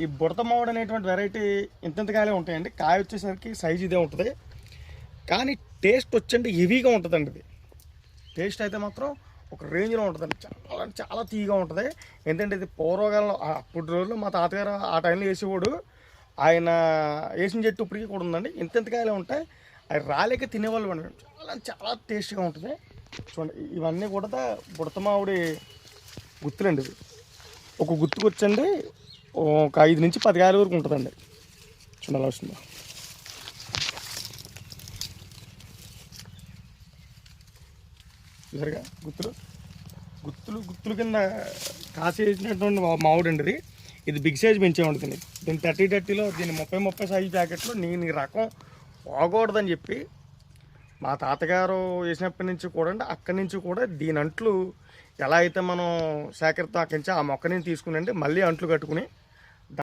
ఈ బుడత మామిడి అనేటువంటి వెరైటీ ఇంతంతకాయే ఉంటాయండి. కాయ వచ్చేసరికి సైజ్ ఇదే ఉంటుంది. కానీ టేస్ట్ వచ్చండి హెవీగా ఉంటుందండి ఇది. టేస్ట్ అయితే మాత్రం ఒక రేంజ్లో ఉంటుందండి. చాలా అంటే చాలా తీగా ఉంటుంది. ఎందుకంటే ఇది పూర్వకాలంలో అప్పుడు రోజుల్లో మా తాతగారు ఆ టైంలో వేసేవాడు. ఆయన వేసిన చెట్టు ఇప్పటికీ కూడా ఉందండి. ఇంత ఉంటాయి. అవి రాలేక తినేవాళ్ళు అండి. చాలా చాలా టేస్ట్గా ఉంటుంది. చూడండి ఇవన్నీ కూడా బుడత మామిడి గుత్తులండి ఇవి. ఒక గుర్తుకొచ్చండి ఒక ఐదు నుంచి పది కాయల వరకు ఉంటుందండి. చూడాలి అలా వస్తుందా చూసారుగా గుత్తులు గుత్తులు గుత్తులు కింద కాసేసినటువంటి మా- మామిడి అండి ఇది. ఇది బిగ్ సైజ్ పెంచే ఉంటుంది దీని థర్టీ థర్టీలో దీని ముప్పై ముప్పై సైజ్ ప్యాకెట్లో నేను ఈ రకం పోకూడదని చెప్పి మా తాతగారు వేసినప్పటి నుంచి కూడా అంటే అక్కడి నుంచి కూడా దీని అంట్లు ఎలా అయితే మనం సేకరితో అక్కడి నుంచి ఆ మొక్క నుంచి తీసుకుని మళ్ళీ అంట్లు కట్టుకుని